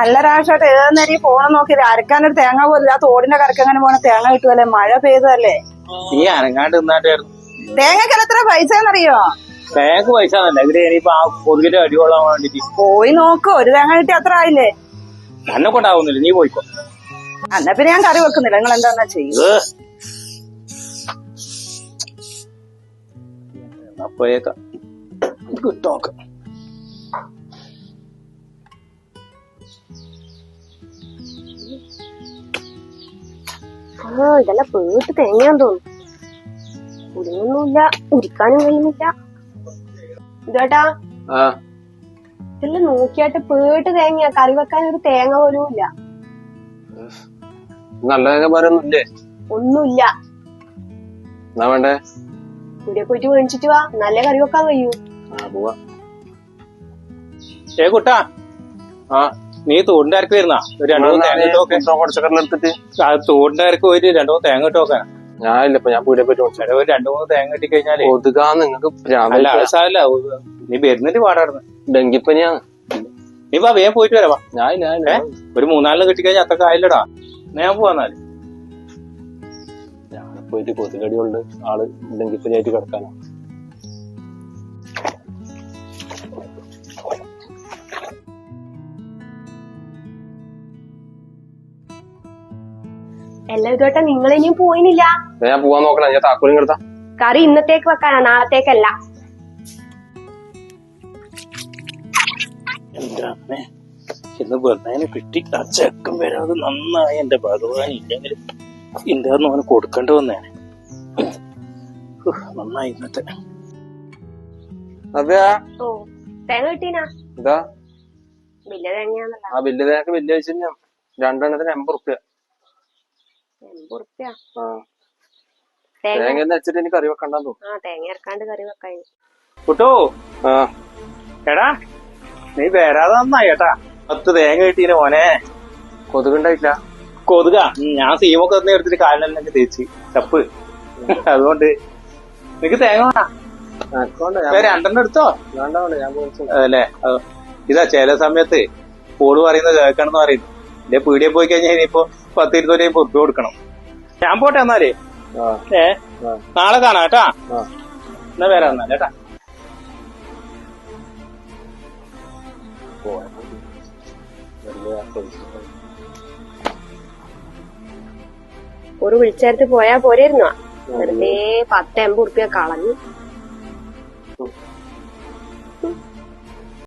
അല്ല രാഷോട്ട് ഏത് നേരം ഈ ഫോൺ നോക്കി അരക്കാനൊരു തേങ്ങ പോലില്ല ആ തോടിന്റെ കരക്കങ്ങനെ പോണ തേങ്ങ കിട്ടുമല്ലേ മഴ പെയ്തതല്ലേ? നീ അനങ്ങാണ്ട് നിന്നാട്ടായിരുന്നു. തേങ്ങക്ക് എത്ര പൈസ എന്നറിയോ തേങ്ങക്ക് പൈസ തന്നെ ഇതിന് ഇനിയിപ്പോ ആ കൊതുകിന്റെ അടികൊള്ളാൻ വേണ്ടിട്ട് പോയി നോക്ക്. ഒരു തേങ്ങ കിട്ടി അത്ര ആയില്ലേ? എന്നെ കൊണ്ടാവുന്നില്ല. നീ പോയിക്കോ. അന്ന പിന്നെ ഞാൻ കറി വെക്കുന്നില്ല. നിങ്ങൾ എന്താന്നാ ചെയ്യുക? ഏ. എന്നാ പോയേക്കാം. ആ ഇതെല്ലാം പേട്ട് തേങ്ങയാന്ന് തോന്നുന്നു. ഉരുങ്ങൊന്നുമില്ല ഉരിക്കാനും കഴിയുന്നില്ല. ഇതേട്ടാ ഇതെല്ലാം നോക്കിയാട്ട് പേട്ട് തേങ്ങയാ. കറി വെക്കാൻ ഒരു തേങ്ങ പോലും ഇല്ല. നല്ല തേങ്ങ ഇല്ലേ ഒന്നുമില്ല. എന്നാ വേണ്ടേ? ഇവിടെ പോയിട്ട് മേടിച്ചിട്ട് വാ. നല്ല കറി വെക്കാൻ കഴിയൂ. ആ പോവാ. ഏ കുട്ടാ. ആ. നീ തോടിന്റെ അരക്ക് വരുന്ന? ഒരു രണ്ടു മൂന്ന് തേങ്ങ ഇട്ടോക്കെ എടുത്തിട്ട്. ആ തോടിന്റെ അരക്ക് ഒരു രണ്ടു മൂന്ന് തേങ്ങ ഇട്ടോക്കാൻ ഞാൻ ഇല്ല ഇപ്പൊ ഞാൻ പീടിയെ പോയിട്ട് മേടിച്ചു. ഒരു രണ്ടു മൂന്ന് തേങ്ങ കിട്ടി കഴിഞ്ഞാലേ. ഒതുകാ നിങ്ങക്ക് അല്ല അത് സാരല്ല നീ വരുന്നിട്ട് പാടായിരുന്നു. ഡെങ്കിപ്പനിയാണ് നീ വാ വേഗം പോയിട്ട് വരാം. ഞാൻ. ഒരു മൂന്നാലിന് കിട്ടിക്കഴിഞ്ഞാൽ അത്ര ആയില്ലടാ. ഞാൻ പോവാന്നാൽ ഞാൻ പോയിട്ട് കൊതുകടി കൊണ്ട് ആൾ ഡെങ്കിപ്പനി ആയിട്ട് എല്ലാം ഇതോട്ടെ നിങ്ങൾ ഇനിയും പോയിനില്ല ഞാൻ പോവാൻ നോക്കണം. ഞാൻ താക്കോലും കിടത്താ കറി ഇന്നത്തേക്ക് വെക്കാനാ നാളത്തേക്കല്ല. എന്റെ അമ്മേ ഇന്ന് വെറുതെ കിട്ടി? ആ ചെക്കൻ വരാതെ നന്നായി എന്റെ ഭഗവാൻ ഇല്ലെങ്കിൽ ഇന്റെ അന്ന് അവന് കൊടുക്കേണ്ടി വന്നേനെ. നന്നായി ഇന്നത്തെ. അതെ ഓ തേങ്ങ കിട്ടീനാ? വലിയ തേങ്ങയാന്നല്ല ആ വലിയ തേങ്ങ വലിയ വെച്ചാൽ രണ്ടെണ്ണത്തിന് എൺപത് റുപ്യ. എൺപത് ഉറുപ്പ്യ ആ തേങ്ങ തേങ്ങ വെച്ചിട്ട് എനിക്ക് കറി വെക്കണ്ടെന്ന് തോന്നുന്നു. ആ തേങ്ങ ഇറക്കാണ്ട് കറി വെക്കാൻ കുട്ടോ ആ. എടാ നീ വരാതെ നന്നായി ഏട്ടാ പത്ത് തേങ്ങ കിട്ടീന് മോനെ? കൊതുകുണ്ടായിട്ടില്ല. കൊതുക? ഞാൻ സീമൊക്കെ തന്നെ എടുത്തിട്ട് കാലിനെല്ലാം തേച്ച്. ചപ്പ്. അതുകൊണ്ട് നിനക്ക് തേങ്ങ വേണോ? ഞാൻ ദേ രണ്ടെണ്ണം എടുത്തോ? വേണ്ട വേണ്ട ഞാൻ പോയി അല്ലേ? അത് ഇതാ ചില സമയത്ത് പോൾ പറയുന്നത് കേൾക്കണം എന്ന് പറയുന്നു എന്റെ പീടിയെ പോയി കഴിഞ്ഞാൽ ഇനിയിപ്പോ പത്ത് ഇരുന്നൂറ്റി അമ്പത് ഉറുപ്പ്യ കൊടുക്കണം. ഞാൻ പോട്ടെ എന്നാലേ. ഏ? നാളെ കാണാം കേട്ടാ. എന്നാ വേറെ കേട്ടാ. പൈസ. ഒരു വിളിച്ചേരത്ത് പോയാ പോരായിരുന്നോ വെറുതെ പത്ത് എൺപത് ഉറുപ്പ്യ കളഞ്ഞു.